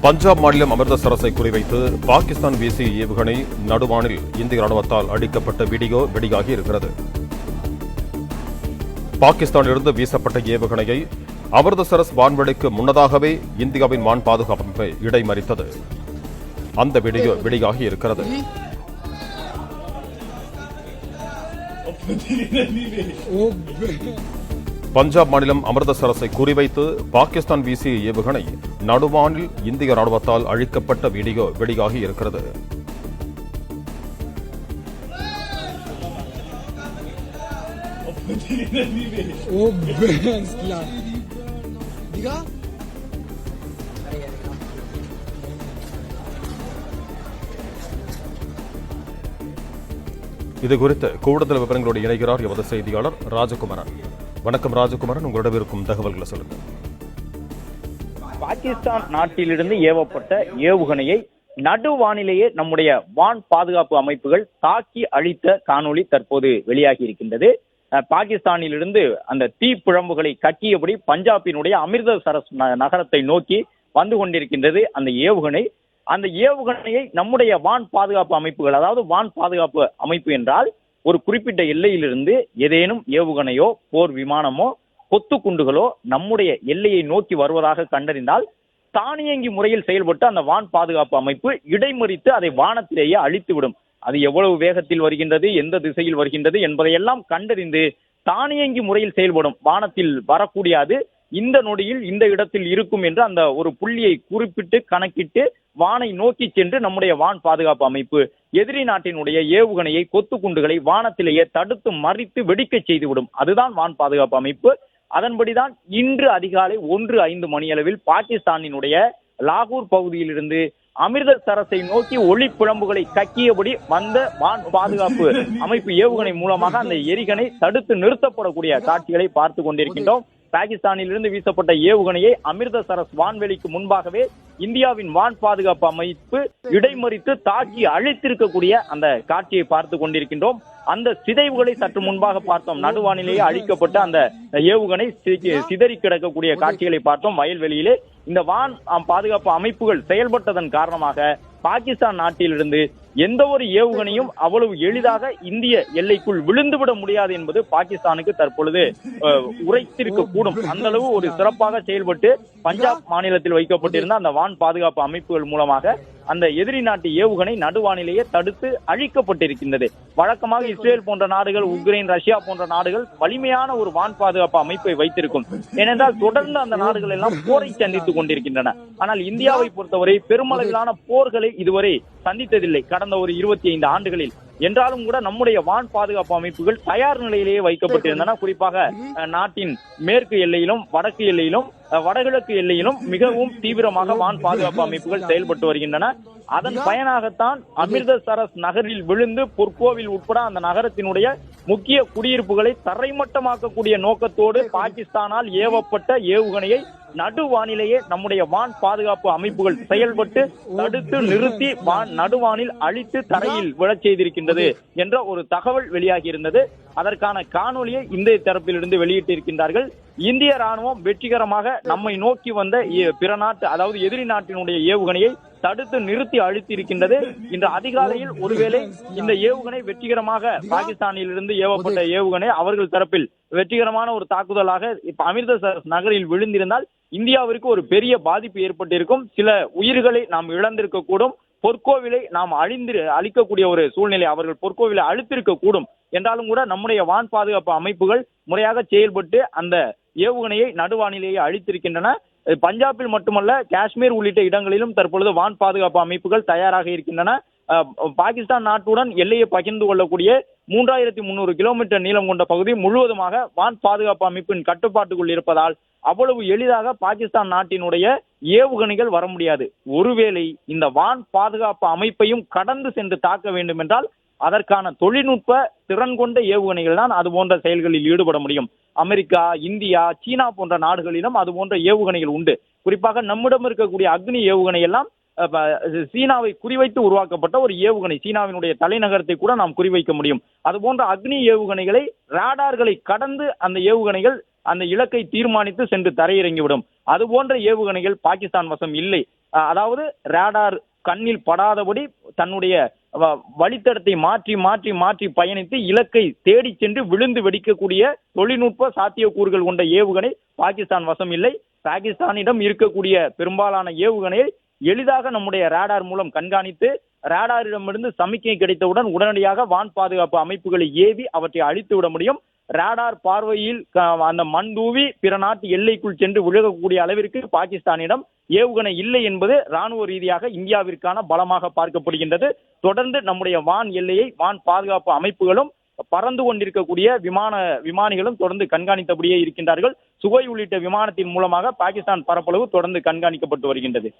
பஞ்சாப் மாநிலம் அமிர்தசரஸை குறிவைத்து பாகிஸ்தான் வீசிய ஏவுகணை நடுவானில் இந்திய ராணுவத்தால் அடிக்கப்பட்ட வீடியோ வெளியாகி இருக்கிறது. பாகிஸ்தானிலிருந்து வீசப்பட்ட ஏவுகணையை அமிர்தசரஸ் வான்வெளிக்கு முன்னதாகவே இந்தியாவின் வான் பாதுகாப்பு அமைப்பை இடைமறித்தது. அந்த வீடியோ வெளியாகி இருக்கிறது. பஞ்சாப் மாநிலம் அமிர்தசரஸை குறிவைத்து பாகிஸ்தான் வீசிய ஏவுகணை நடுவானில் இந்திய ராணுவத்தால் அழிக்கப்பட்ட வீடியோ வெளியாகி இருக்கிறது. ओ இது குறித்து கூடுதல் விவரங்களோடு இணைகிறார் எமது செய்தியாளர் ராஜகுமாரன். வணக்கம் ராஜகுமாரன் உங்களிடம் இருக்கும் தகவல்களை சொல்லுங்கள். பாகிஸ்தான் நாட்டிலிருந்து ஏவப்பட்ட ஏவுகணையை நடுவானிலேயே நம்முடைய வான் பாதுகாப்பு அமைப்புகள் தாக்கி அழித்த காணொளி தற்போது வெளியாகி இருக்கின்றது. அஹ், பாகிஸ்தானிலிருந்து அந்த தீப்புழம்புகளை கட்டியபடி பஞ்சாபினுடைய அமிர்தசரஸ் ந- நகரத்தை நோக்கி வந்து கொண்டிருக்கின்றது அந்த ஏவுகணை. அந்த ஏவுகணையை நம்முடைய வான் பாதுகாப்பு அமைப்புகள் அதாவது வான் பாதுகாப்பு அமைப்பு என்றால் ஒரு குறிப்பிட்ட எல்லையிலிருந்து ஏதேனும் ஏவுகணையோ போர் விமானமோ கொத்து குண்டுகளோ நம்முடைய எல்லையை நோக்கி வருவதாக கண்டறிந்தால் தானியங்கி முறையில் செயல்பட்டு அந்த வான் பாதுகாப்பு அமைப்பு இடைமறித்து அதை வானத்திலேயே அழித்துவிடும். அது எவ்வளவு வேகத்தில் வருகின்றது எந்த திசையில் வருகின்றது என்பதையெல்லாம் கண்டறிந்து தானியங்கி முறையில் செயல்படும். வானத்தில் வரக்கூடியது இந்த நொடியில் இந்த இடத்தில் இருக்கும் என்று அந்த ஒரு புள்ளியை குறிப்பிட்டு கணக்கிட்டு வானை நோக்கி சென்று நம்முடைய வான் பாதுகாப்பு அமைப்பு எதிரி நாட்டினுடைய ஏவுகணையை கொத்து குண்டுகளை வானத்திலேயே தடுத்து மறித்து வெடிக்க செய்துவிடும். அதுதான் வான் பாதுகாப்பு அமைப்பு. அதன்படிதான் இன்று அதிகாலை ஒன்று ஐந்து மணியளவில் பாகிஸ்தானினுடைய லாகூர் பகுதியிலிருந்து அமிர்தசரஸை நோக்கி ஒளி பிழம்புகளை கக்கியபடி வந்த வான் பாதுகாப்பு அமைப்பு ஏவுகணை மூலமாக அந்த எரிகணை தடுத்து நிறுத்தப்படக்கூடிய காட்சிகளை பார்த்து கொண்டிருக்கின்றோம். பாகிஸ்தானிலிருந்து வீசப்பட்ட ஏவுகணையை அமிர்தசரஸ் வான்வெளிக்கு முன்பாகவே இந்தியாவின் வான் பாதுகாப்பு அமைப்பு இடைமறித்து தாக்கி அழித்திருக்கக்கூடிய அந்த காட்சியை பார்த்து கொண்டிருக்கின்றோம். அந்த சிதைவுகளை சற்று முன்பாக பார்த்தோம். நடுவானிலேயே அழிக்கப்பட்ட அந்த ஏவுகணை சிதறி கிடக்கக்கூடிய காட்சிகளை பார்த்தோம். வயல்வெளியிலே இந்த வான் பாதுகாப்பு அமைப்புகள் செயல்பட்டதன் காரணமாக பாகிஸ்தான் நாட்டிலிருந்து எந்த ஒரு ஏவுகணையும் அவ்வளவு எளிதாக இந்திய எல்லைக்குள் விழுந்துவிட முடியாது என்பது பாகிஸ்தானுக்கு தற்பொழுது உரைத்திருக்க கூடும் அந்த அளவு ஒரு சிறப்பாக செயல்பட்டு பஞ்சாப் மாநிலத்தில் வைக்கப்பட்டிருந்த அந்த வான் பாதுகாப்பு அமைப்புகள் மூலமாக அந்த எதிரி நாட்டு ஏவுகணை நடுவானிலேயே தடுத்து அழிக்கப்பட்டிருக்கின்றது. வழக்கமாக இஸ்ரேல் போன்ற நாடுகள் உக்ரைன் ரஷ்யா போன்ற நாடுகள் வலிமையான ஒரு வான் பாதுகாப்பு அமைப்பை வைத்திருக்கும். ஏனென்றால் தொடர்ந்து அந்த நாடுகள் எல்லாம் போரை சந்தித்துக் கொண்டிருக்கின்றன. ஆனால் இந்தியாவை பொறுத்தவரை பெருமளவிலான போர்களை இதுவரை சந்தித்ததில்லை. கடந்த கடந்த ஒரு இருபத்தி ஐந்து ஆண்டுகளில். என்றாலும் கூட நம்முடைய வான் பாதுகாப்பு அமைப்புகள் தயார் நிலையிலேயே வைக்கப்பட்டிருந்தன. குறிப்பாக நாட்டின் மேற்கு எல்லையிலும் வடக்கு எல்லையிலும் வடகிழக்கு எல்லையிலும் மிகவும் தீவிரமாக வான் பாதுகாப்பு அமைப்புகள் செயல்பட்டு வருகின்றன. அதன் பயனாகத்தான் அமிர்தசரஸ் நகரில் விழுந்து பொற்கோவில் உட்பட அந்த நகரத்தினுடைய முக்கிய குடியிருப்புகளை தரைமட்டமாக்கக்கூடிய நோக்கத்தோடு பாகிஸ்தானால் ஏவப்பட்ட ஏவுகணையை நடுவானிலேயே நம்முடைய வான் பாதுகாப்பு அமைப்புகள் செயல்பட்டு தடுத்து நிறுத்தி வான் நடுவானில் அழித்து தரையில் விழச் செய்திருக்கின்றது என்ற ஒரு தகவல் வெளியாகி இருந்தது அதற்கான காணொலியை இந்திய தரப்பிலிருந்து வெளியிட்டிருக்கின்றார்கள். இந்திய ராணுவம் வெற்றிகரமாக நம்மை நோக்கி வந்த ஏ- பிற நாட்டு அதாவது எதிரி நாட்டினுடைய ஏவுகணையை தடுத்து நிறுத்தி அழித்து இருக்கின்றது இன்று அதிகாலையில் ஒருவேளை இந்த ஏவுகணை வெற்றிகரமாக பாகிஸ்தானிலிருந்து ஏவப்பட்ட ஏவுகணை அவர்கள் தரப்பில் வெற்றிகரமான ஒரு தாக்குதலாக இப்ப அமிர்தசரஸ் நகரில் விழுந்திருந்தால் இந்தியாவிற்கு ஒரு பெரிய பாதிப்பு ஏற்பட்டிருக்கும். சில உயிர்களை நாம் இழந்திருக்க கூடும் பொற்கோவிலை நாம் அழிந்து அழிக்கக்கூடிய ஒரு சூழ்நிலை அவர்கள் பொற்கோவிலை அழித்திருக்க கூடும் என்றாலும் கூட நம்முடைய வான் பாதுகாப்பு அமைப்புகள் முறையாக செயல்பட்டு அந்த ஏவுகணையை நடுவானிலேயே அழித்திருக்கின்றன. பஞ்சாபில் மட்டுமல்ல காஷ்மீர் உள்ளிட்ட இடங்களிலும் தற்பொழுது வான் பாதுகாப்பு அமைப்புகள் தயாராக இருக்கின்றன. பாகிஸ்தான் நாட்டுடன் எல்லையை பகிர்ந்து கொள்ளக்கூடிய மூன்றாயிரத்தி முன்னூறு கிலோமீட்டர் நீளம் கொண்ட பகுதி முழுவதுமாக வான் பாதுகாப்பு அமைப்பின் கட்டுப்பாட்டுக்குள் இருப்பதால் அவ்வளவு எளிதாக பாகிஸ்தான் நாட்டினுடைய ஏவுகணைகள் வர முடியாது. ஒருவேளை இந்த வான் பாதுகாப்பு அமைப்பையும் கடந்து சென்று தாக்க வேண்டும் என்றால் அதற்கான தொழில்நுட்ப திறன் கொண்ட ஏவுகணைகள் தான் அது போன்ற செயல்களில் ஈடுபட முடியும். அமெரிக்கா இந்தியா சீனா போன்ற நாடுகளிலும் அது போன்ற ஏவுகணைகள் உண்டு. குறிப்பாக நம்மிடம் இருக்கக்கூடிய அக்னி ஏவுகணை எல்லாம் சீனாவை குறிவைத்து உருவாக்கப்பட்ட ஒரு ஏவுகணை. சீனாவினுடைய தலைநகரத்தை கூட நாம் குறிவைக்க முடியும். அது போன்ற அக்னி ஏவுகணைகளை ராடார்களை கடந்து அந்த ஏவுகணைகள் அந்த இலக்கை தீர்மானித்து சென்று தரையிறங்கிவிடும் அது போன்ற ஏவுகணைகள் பாகிஸ்தான் வசம் இல்லை. அதாவது ரேடார் கண்ணில் படாதபடி தன்னுடைய வ- வழித்தடத்தை மாற்றி மாற்றி மாற்றி பயணித்து இலக்கை தேடி சென்று விழுந்து வெடிக்கக்கூடிய தொழில்நுட்ப சாத்தியக்கூறுகள் கொண்ட ஏவுகணை பாகிஸ்தான் வசம் இல்லை. பாகிஸ்தானிடம் இருக்கக்கூடிய பெரும்பாலான ஏவுகணையை எளிதாக நம்முடைய ரேடார் மூலம் கண்காணித்து ரேடாரிடமிருந்து சமிக்கை கிடைத்தவுடன் உடனடியாக வான் பாதுகாப்பு அமைப்புகளை ஏவி அவற்றை அழித்து விட முடியும். ரேடார் பார்வையில் அந்த மண் தூவி பிற நாட்டு எல்லைக்குள் சென்று விழுகக்கூடிய அளவிற்கு பாகிஸ்தானிடம் ஏவுகணை இல்லை என்பது ராணுவ ரீதியாக இந்தியாவிற்கான பலமாக பார்க்கப்படுகின்றது. தொடர்ந்து நம்முடைய வான் எல்லையை வான் பாதுகாப்பு அமைப்புகளும் பறந்து கொண்டிருக்கக்கூடிய விமான விமானிகளும் தொடர்ந்து கண்காணித்தபடியே இருக்கின்றார்கள். சுகை உள்ளிட்ட விமானத்தின் மூலமாக பாகிஸ்தான் பரப்பளவு தொடர்ந்து கண்காணிக்கப்பட்டு வருகின்றது.